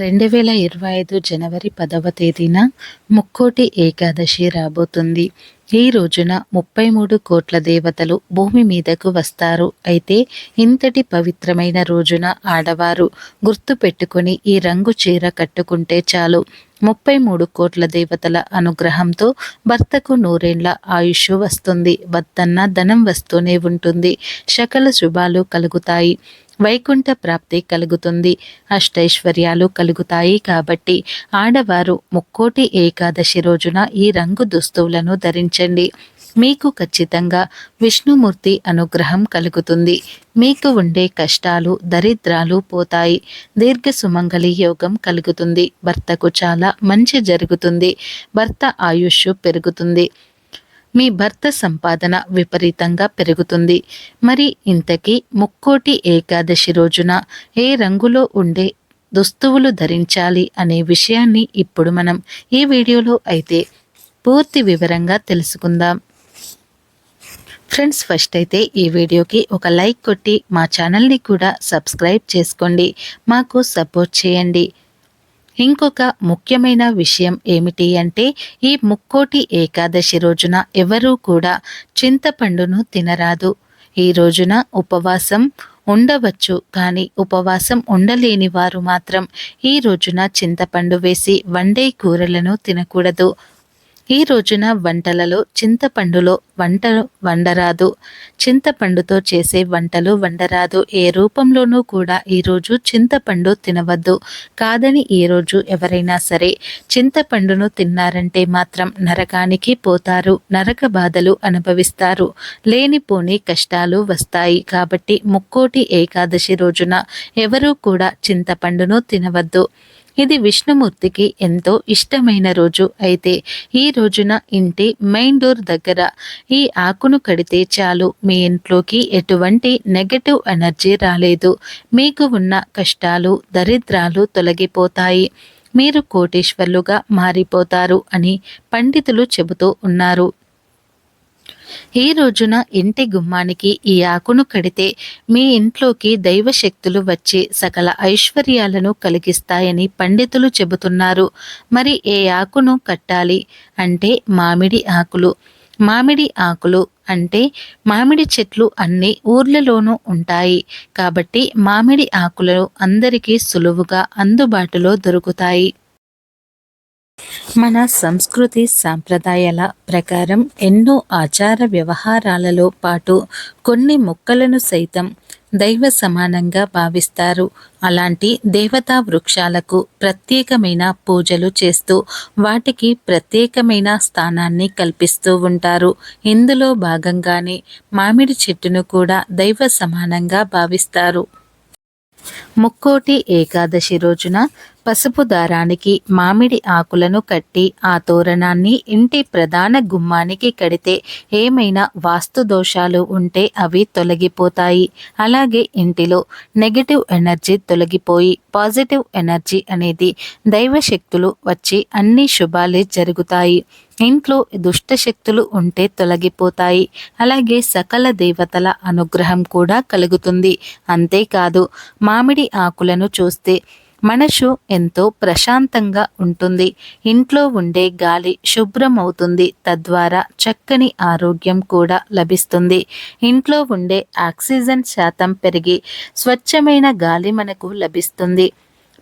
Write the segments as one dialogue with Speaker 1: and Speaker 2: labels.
Speaker 1: రెండు వేల ఇరవై ఐదు జనవరి పదవ తేదీన ముక్కోటి ఏకాదశి రాబోతుంది. ఈ రోజున ముప్పై మూడు కోట్ల దేవతలు భూమి మీదకు వస్తారు. అయితే ఇంతటి పవిత్రమైన రోజున ఆడవారు గుర్తు పెట్టుకుని ఈ రంగు చీర కట్టుకుంటే చాలు. ముప్పై మూడు కోట్ల దేవతల అనుగ్రహంతో భర్తకు నూరేండ్ల ఆయుష్ వస్తుంది. భర్తన్న ధనం వస్తూనే ఉంటుంది. సకల శుభాలు కలుగుతాయి. వైకుంఠ ప్రాప్తి కలుగుతుంది. అష్టైశ్వర్యాలు కలుగుతాయి కాబట్టి ఆడవారు ముక్కోటి ఏకాదశి రోజున ఈ రంగు దుస్తువులను ధరించండి. మీకు ఖచ్చితంగా విష్ణుమూర్తి అనుగ్రహం కలుగుతుంది. మీకు ఉండే కష్టాలు దరిద్రాలు పోతాయి. దీర్ఘ సుమంగళి యోగం కలుగుతుంది. భర్తకు చాలా మంచి జరుగుతుంది. భర్త ఆయుష్ పెరుగుతుంది. మీ భర్త సంపాదన విపరీతంగా పెరుగుతుంది. మరి ఇంతకీ ముక్కోటి ఏకాదశి రోజున ఏ రంగులో ఉండే దుస్తువులు ధరించాలి అనే విషయాన్ని ఇప్పుడు మనం ఈ వీడియోలో అయితే పూర్తి వివరంగా తెలుసుకుందాం. ఫ్రెండ్స్ ఫస్ట్ అయితే ఈ వీడియోకి ఒక లైక్ కొట్టి మా ఛానల్ని కూడా సబ్స్క్రైబ్ చేసుకోండి. మాకు సపోర్ట్ చేయండి. ఇంకొక ముఖ్యమైన విషయం ఏమిటి అంటే ఈ ముక్కోటి ఏకాదశి రోజున ఎవరూ కూడా చింతపండును తినరాదు. ఈ రోజున ఉపవాసం ఉండవచ్చు కానీ ఉపవాసం ఉండలేని వారు మాత్రం ఈ రోజున చింతపండు వేసి వండే కూరలను తినకూడదు. ఈ రోజున వంటలలో చింతపండులో వంట వండరాదు. చింతపండుతో చేసే వంటలు వండరాదు. ఏ రూపంలోనూ కూడా ఈరోజు చింతపండు తినవద్దు. కాదని ఈరోజు ఎవరైనా సరే చింతపండును తిన్నారంటే మాత్రం నరకానికి పోతారు. నరక బాధలు అనుభవిస్తారు. లేనిపోని కష్టాలు వస్తాయి. కాబట్టి ముక్కోటి ఏకాదశి రోజున ఎవరూ కూడా చింతపండును తినవద్దు. ఇది విష్ణుమూర్తికి ఎంతో ఇష్టమైన రోజు అయితే ఈ రోజున ఇంటి మెయిన్ డోర్ దగ్గర ఈ ఆకును కడితే చాలు. మీ ఇంట్లోకి ఎటువంటి నెగటివ్ ఎనర్జీ రాలేదు. మీకు ఉన్న కష్టాలు దరిద్రాలు తొలగిపోతాయి. మీరు కోటేశ్వర్లుగా మారిపోతారు అని పండితులు చెబుతూ ఉన్నారు. ఈ రోజున ఇంటి గుమ్మానికి ఈ ఆకును కడితే మీ ఇంట్లోకి దైవశక్తులు వచ్చి సకల ఐశ్వర్యాలను కలిగిస్తాయని పండితులు చెబుతున్నారు. మరి ఏ ఆకును కట్టాలి? అంటే మామిడి ఆకులు. మామిడి ఆకులు అంటే మామిడి చెట్లు అన్ని ఊర్లలోనూ ఉంటాయి. కాబట్టి మామిడి ఆకులు అందరికీ సులువుగా అందుబాటులో దొరుకుతాయి. మన సంస్కృతి సాంప్రదాయాల ప్రకారం ఎన్నో ఆచార వ్యవహారాలలో పాటు కొన్ని మొక్కలను సైతం దైవ సమానంగా భావిస్తారు. అలాంటి దేవతా వృక్షాలకు ప్రత్యేకమైన పూజలు చేస్తూ వాటికి ప్రత్యేకమైన స్థానాన్ని కల్పిస్తూ ఉంటారు. ఇందులో భాగంగానే మామిడి చెట్టును కూడా దైవ సమానంగా భావిస్తారు. ముక్కోటి ఏకాదశి రోజున పసుపు దారానికి మామిడి ఆకులను కట్టి ఆ తోరణాన్ని ఇంటి ప్రధాన గుమ్మానికి కడితే ఏమైనా వాస్తు దోషాలు ఉంటే అవి తొలగిపోతాయి. అలాగే ఇంటిలో నెగటివ్ ఎనర్జీ తొలగిపోయి పాజిటివ్ ఎనర్జీ అనేది దైవశక్తులు వచ్చి అన్ని శుభాలే జరుగుతాయి. ఇంట్లో దుష్ట శక్తులు ఉంటే తొలగిపోతాయి. అలాగే సకల దేవతల అనుగ్రహం కూడా కలుగుతుంది. అంతేకాదు మామిడి ఆకులను చూస్తే మనసు ఎంతో ప్రశాంతంగా ఉంటుంది. ఇంట్లో ఉండే గాలి శుభ్రమవుతుంది. తద్వారా చక్కని ఆరోగ్యం కూడా లభిస్తుంది. ఇంట్లో ఉండే ఆక్సిజన్ శాతం పెరిగి స్వచ్ఛమైన గాలి మనకు లభిస్తుంది.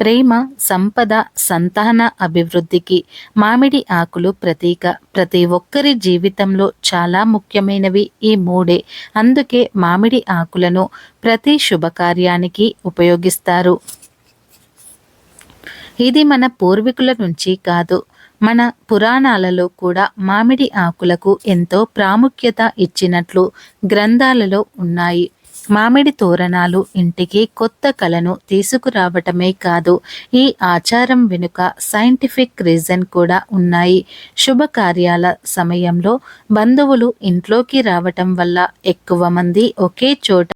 Speaker 1: ప్రేమ సంపద సంతాన అభివృద్ధికి మామిడి ఆకులు ప్రతీక. ప్రతి ఒక్కరి జీవితంలో చాలా ముఖ్యమైనవి ఈ మూడే. అందుకే మామిడి ఆకులను ప్రతి శుభకార్యానికి ఉపయోగిస్తారు. ఇది మన పూర్వీకుల నుంచి కాదు మన పురాణాలలో కూడా మామిడి ఆకులకు ఎంతో ప్రాముఖ్యత ఇచ్చినట్లు గ్రంథాలలో ఉన్నాయి. మామిడి తోరణాలు ఇంటికి కొత్త కళను తీసుకురావటమే కాదు ఈ ఆచారం వెనుక సైంటిఫిక్ రీజన్ కూడా ఉన్నాయి. శుభకార్యాల సమయంలో బంధువులు ఇంట్లోకి రావటం వల్ల ఎక్కువ మంది ఒకే చోట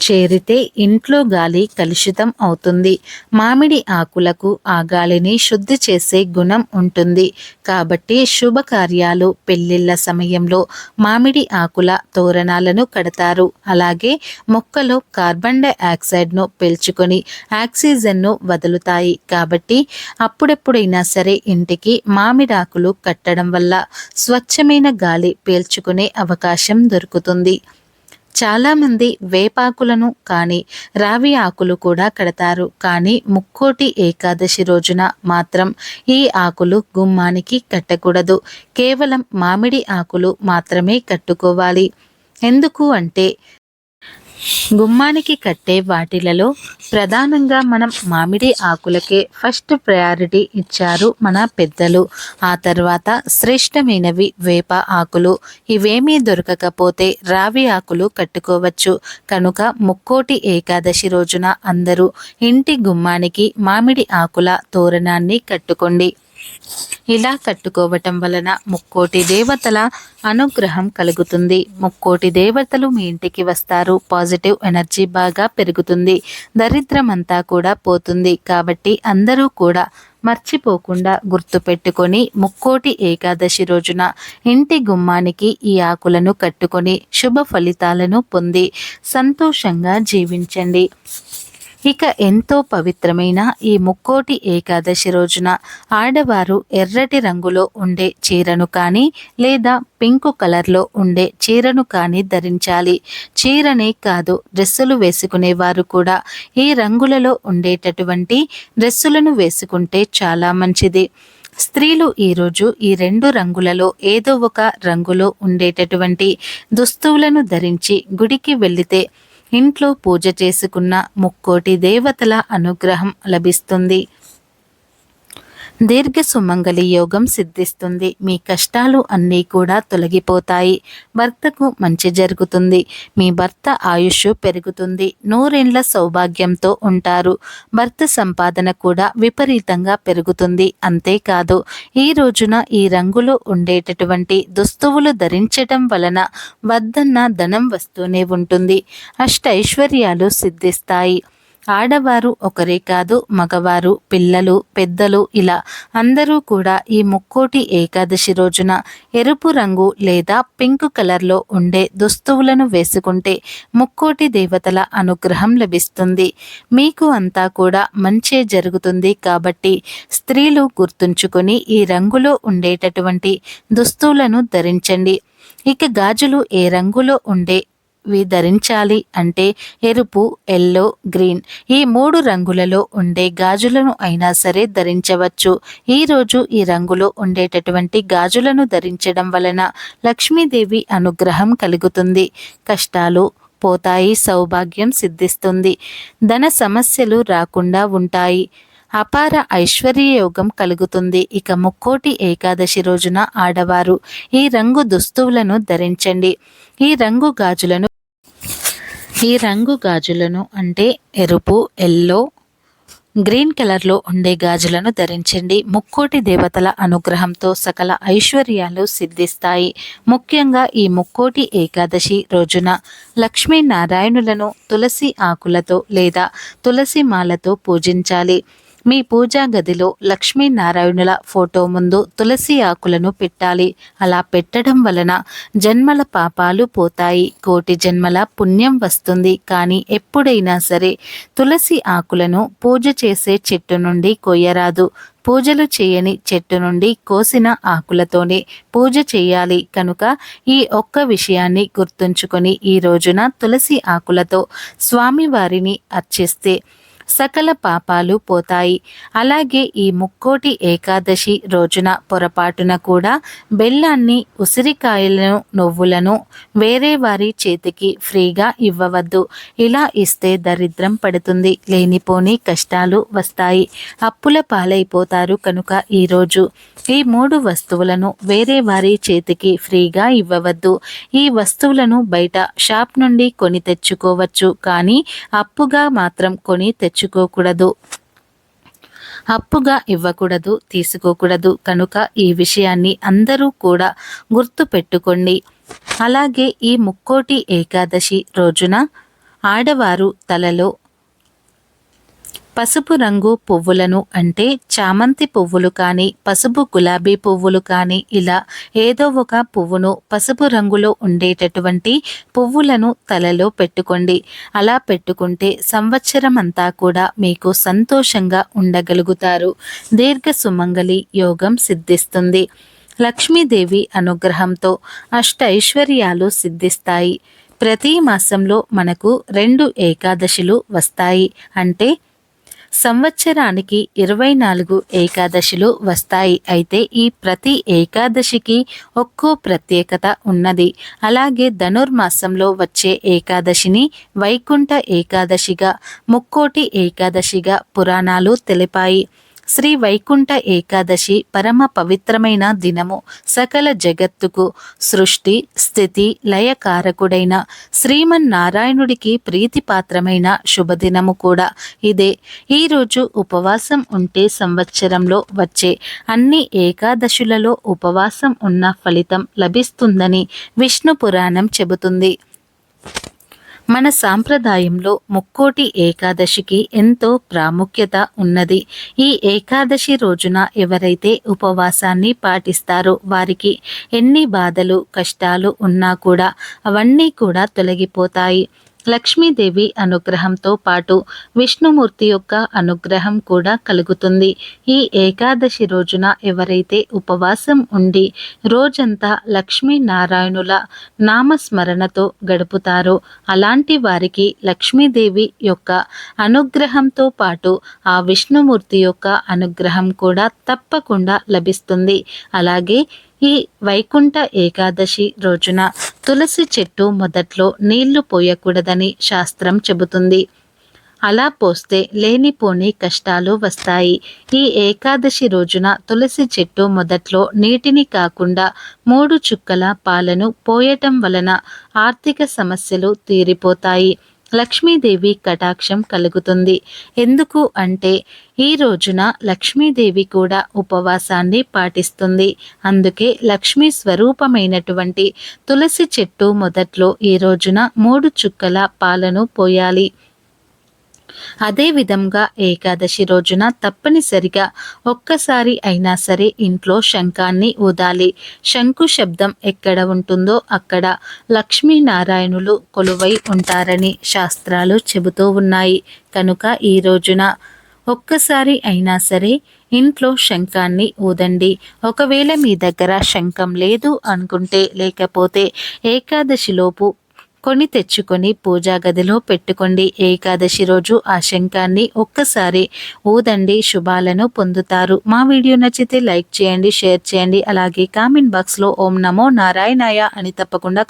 Speaker 1: చేరితే ఇంట్లో గాలి కలుషితం అవుతుంది. మామిడి ఆకులకు ఆ గాలిని శుద్ధి చేసే గుణం ఉంటుంది. కాబట్టి శుభకార్యాలు పెళ్ళిళ్ళ సమయంలో మామిడి ఆకుల తోరణాలను కడతారు. అలాగే మొక్కలు కార్బన్ డైఆక్సైడ్ను పీల్చుకొని ఆక్సిజన్ను వదులుతాయి. కాబట్టి అప్పుడెప్పుడైనా సరే ఇంటికి మామిడాకులు కట్టడం వల్ల స్వచ్ఛమైన గాలి పీల్చుకునే అవకాశం దొరుకుతుంది. చాలామంది వేపాకులను కానీ రావి ఆకులు కూడా కడతారు. కానీ ముక్కోటి ఏకాదశి రోజున మాత్రం ఈ ఆకులు గుమ్మానికి కట్టకూడదు. కేవలం మామిడి ఆకులు మాత్రమే కట్టుకోవాలి. ఎందుకు అంటే గుమ్మానికి కట్టే వాటిలలో ప్రధానంగా మనం మామిడి ఆకులకే ఫస్ట్ ప్రయారిటీ ఇచ్చారు మన పెద్దలు. ఆ తర్వాత శ్రేష్టమైనవి వేప ఆకులు. ఇవేమీ దొరకకపోతే రావి ఆకులు కట్టుకోవచ్చు. కనుక ముక్కోటి ఏకాదశి రోజున అందరూ ఇంటి గుమ్మానికి మామిడి ఆకుల తోరణాన్ని కట్టుకోండి. ఇలా కట్టుకోవటం వలన ముక్కోటి దేవతల అనుగ్రహం కలుగుతుంది. ముక్కోటి దేవతలు మీ ఇంటికి వస్తారు. పాజిటివ్ ఎనర్జీ బాగా పెరుగుతుంది. దరిద్రమంతా కూడా పోతుంది. కాబట్టి అందరూ కూడా మర్చిపోకుండా గుర్తుపెట్టుకొని ముక్కోటి ఏకాదశి రోజున ఇంటి గుమ్మానికి ఈ ఆకులను కట్టుకొని శుభ ఫలితాలను పొంది సంతోషంగా జీవించండి. ఇక ఎంతో పవిత్రమైన ఈ ముక్కోటి ఏకాదశి రోజున ఆడవారు ఎర్రటి రంగులో ఉండే చీరను కానీ లేదా పింక్ కలర్లో ఉండే చీరను కానీ ధరించాలి. చీరనే కాదు డ్రెస్సులు వేసుకునేవారు కూడా ఈ రంగులలో ఉండేటటువంటి డ్రెస్సులను వేసుకుంటే చాలా మంచిది. స్త్రీలు ఈరోజు ఈ రెండు రంగులలో ఏదో ఒక రంగులో ఉండేటటువంటి దుస్తువులను ధరించి గుడికి వెళితే ఇంట్లో పూజ చేసుకున్న ముక్కోటి దేవతల అనుగ్రహం లభిస్తుంది. దీర్ఘ సుమంగళి యోగం సిద్ధిస్తుంది. మీ కష్టాలు అన్నీ కూడా తొలగిపోతాయి. భర్తకు మంచి జరుగుతుంది. మీ భర్త ఆయుష్ పెరుగుతుంది. నూరేండ్ల సౌభాగ్యంతో ఉంటారు. భర్త సంపాదన కూడా విపరీతంగా పెరుగుతుంది. అంతేకాదు ఈ రోజున ఈ రంగులో ఉండేటటువంటి దుస్తువులు ధరించటం వలన వద్దన్న ధనం వస్తూనే ఉంటుంది. అష్టైశ్వర్యాలు సిద్ధిస్తాయి. ఆడవారు ఒకరే కాదు మగవారు పిల్లలు పెద్దలు ఇలా అందరూ కూడా ఈ ముక్కోటి ఏకాదశి రోజున ఎరుపు రంగు లేదా పింక్ కలర్లో ఉండే దుస్తువులను వేసుకుంటే ముక్కోటి దేవతల అనుగ్రహం లభిస్తుంది. మీకు అంతా కూడా మంచే జరుగుతుంది కాబట్టి స్త్రీలు గుర్తుంచుకొని ఈ రంగులో ఉండేటటువంటి దుస్తువులను ధరించండి. ఇక గాజులు ఏ రంగులో ఉండే వి ధరించాలి అంటే ఎరుపు ఎల్లో గ్రీన్ ఈ మూడు రంగులలో ఉండే గాజులను అయినా సరే ధరించవచ్చు. ఈరోజు ఈ రంగులో ఉండేటటువంటి గాజులను ధరించడం వలన లక్ష్మీదేవి అనుగ్రహం కలుగుతుంది. కష్టాలు పోతాయి సౌభాగ్యం సిద్ధిస్తుంది. ధన సమస్యలు రాకుండా ఉంటాయి. అపార ఐశ్వర్యయోగం కలుగుతుంది. ఇక ముక్కోటి ఏకాదశి రోజున ఆడవారు ఈ రంగు దుస్తువులను ధరించండి. ఈ రంగు గాజులను ఈ రంగు గాజులను అంటే ఎరుపు ఎల్లో గ్రీన్ కలర్లో ఉండే గాజులను ధరించండి. ముక్కోటి దేవతల అనుగ్రహంతో సకల ఐశ్వర్యాలు సిద్ధిస్తాయి. ముఖ్యంగా ఈ ముక్కోటి ఏకాదశి రోజున లక్ష్మీనారాయణులను తులసి ఆకులతో లేదా తులసి మాలతో పూజించాలి. మీ పూజా గదిలో లక్ష్మీనారాయణుల ఫోటో ముందు తులసి ఆకులను పెట్టాలి. అలా పెట్టడం వలన జన్మల పాపాలు పోతాయి. కోటి జన్మల పుణ్యం వస్తుంది. కానీ ఎప్పుడైనా సరే తులసి ఆకులను పూజ చేసే చెట్టు నుండి కొయ్యరాదు. పూజలు చేయని చెట్టు నుండి కోసిన ఆకులతోనే పూజ చేయాలి. కనుక ఈ ఒక్క విషయాన్ని గుర్తుంచుకొని ఈ రోజున తులసి ఆకులతో స్వామివారిని అర్చిస్తే సకల పాపాలు పోతాయి. అలాగే ఈ ముక్కోటి ఏకాదశి రోజున పొరపాటున కూడా బెల్లాన్ని ఉసిరికాయలను నువ్వులను వేరే వారి చేతికి ఫ్రీగా ఇవ్వవద్దు. ఇలా ఇస్తే దరిద్రం పడుతుంది. లేనిపోని కష్టాలు వస్తాయి. అప్పుల పాలైపోతారు కనుక ఈరోజు ఈ మూడు వస్తువులను వేరే వారి చేతికి ఫ్రీగా ఇవ్వవద్దు. ఈ వస్తువులను బయట షాప్ నుండి కొని తెచ్చుకోవచ్చు. కానీ అప్పుగా మాత్రం కొని తెచ్చు తెచ్చుకోకూడదు అప్పుగా ఇవ్వకూడదు తీసుకోకూడదు. కనుక ఈ విషయాన్ని అందరూ కూడా గుర్తు పెట్టుకోండి అలాగే ఈ ముక్కోటి ఏకాదశి రోజున ఆడవారు తలలో పసుపు రంగు పువ్వులను అంటే చామంతి పువ్వులు కానీ పసుపు గులాబీ పువ్వులు కానీ ఇలా ఏదో ఒక పువ్వును పసుపు రంగులో ఉండేటటువంటి పువ్వులను తలలో పెట్టుకోండి. అలా పెట్టుకుంటే సంవత్సరం అంతా కూడా మీకు సంతోషంగా ఉండగలుగుతారు. దీర్ఘ సుమంగళి యోగం సిద్ధిస్తుంది. లక్ష్మీదేవి అనుగ్రహంతో అష్ట ఐశ్వర్యాలు సిద్ధిస్తాయి. ప్రతి మాసంలో మనకు రెండు ఏకాదశులు వస్తాయి. అంటే సంవత్సరానికి ఇరవై నాలుగు ఏకాదశులు వస్తాయి. అయితే ఈ ప్రతి ఏకాదశికి ఒక్కో ప్రత్యేకత ఉన్నది. అలాగే ధనుర్మాసంలో వచ్చే ఏకాదశిని వైకుంఠ ఏకాదశిగా ముక్కోటి ఏకాదశిగా పురాణాలు తెలిపాయి. శ్రీ వైకుంఠ ఏకాదశి పరమ పవిత్రమైన దినము. సకల జగత్తుకు సృష్టి స్థితి లయకారకుడైన శ్రీమన్నారాయణుడికి ప్రీతిపాత్రమైన శుభదినము కూడా ఇదే. ఈరోజు ఉపవాసం ఉంటే సంవత్సరంలో వచ్చే అన్ని ఏకాదశులలో ఉపవాసం ఉన్న ఫలితం లభిస్తుందని విష్ణు పురాణం చెబుతుంది. మన సాంప్రదాయంలో ముక్కోటి ఏకాదశికి ఎంతో ప్రాముఖ్యత ఉన్నది. ఈ ఏకాదశి రోజున ఎవరైతే ఉపవాసాన్ని పాటిస్తారో వారికి ఎన్ని బాధలు కష్టాలు ఉన్నా కూడా అవన్నీ కూడా తొలగిపోతాయి. లక్ష్మీదేవి అనుగ్రహంతో పాటు విష్ణుమూర్తి యొక్క అనుగ్రహం కూడా కలుగుతుంది. ఈ ఏకాదశి రోజున ఎవరైతే ఉపవాసం ఉండి రోజంతా లక్ష్మీనారాయణుల నామస్మరణతో గడుపుతారో అలాంటి వారికి లక్ష్మీదేవి యొక్క అనుగ్రహంతో పాటు ఆ విష్ణుమూర్తి యొక్క అనుగ్రహం కూడా తప్పకుండా లభిస్తుంది. అలాగే ఈ వైకుంఠ ఏకాదశి రోజున తులసి చెట్టు మొదట్లో నీళ్ళు పోయకూడదని శాస్త్రం చెబుతుంది. అలా పోస్తే లేనిపోని కష్టాలు వస్తాయి. ఈ ఏకాదశి రోజున తులసి చెట్టు మొదట్లో నీటిని కాకుండా మూడు చుక్కల పాలను పోయటం వలన ఆర్థిక సమస్యలు తీరిపోతాయి. లక్ష్మీదేవి కటాక్షం కలుగుతుంది. ఎందుకు అంటే ఈ రోజున లక్ష్మీదేవి కూడా ఉపవాసాన్ని పాటిస్తుంది. అందుకే లక్ష్మీ స్వరూపమైనటువంటి తులసి చెట్టు మొదట్లో ఈ రోజున మూడు చుక్కల పాలను పోయాలి. అదేవిధంగా ఏకాదశి రోజున తప్పనిసరిగా ఒక్కసారి అయినా సరే ఇంట్లో శంఖాన్ని ఊదాలి. శంకు శబ్దం ఎక్కడ ఉంటుందో అక్కడ లక్ష్మీనారాయణులు కొలువై ఉంటారని శాస్త్రాలు చెబుతూ ఉన్నాయి. కనుక ఈ రోజున ఒక్కసారి అయినా సరే ఇంట్లో శంఖాన్ని ఊదండి. ఒకవేళ మీ దగ్గర శంఖం లేదు అనుకుంటే లేకపోతే ఏకాదశిలోపు కొన్ని తెచ్చుకొని పూజా గదిలో పెట్టుకోండి. ఏకాదశి రోజు ఆ శంఖాన్ని ఒక్కసారి ఊదండి శుభాలను పొందుతారు. మా వీడియో నచ్చితే లైక్ చేయండి షేర్ చేయండి. అలాగే కామెంట్ బాక్స్లో ఓం నమో నారాయణాయ అని తప్పకుండా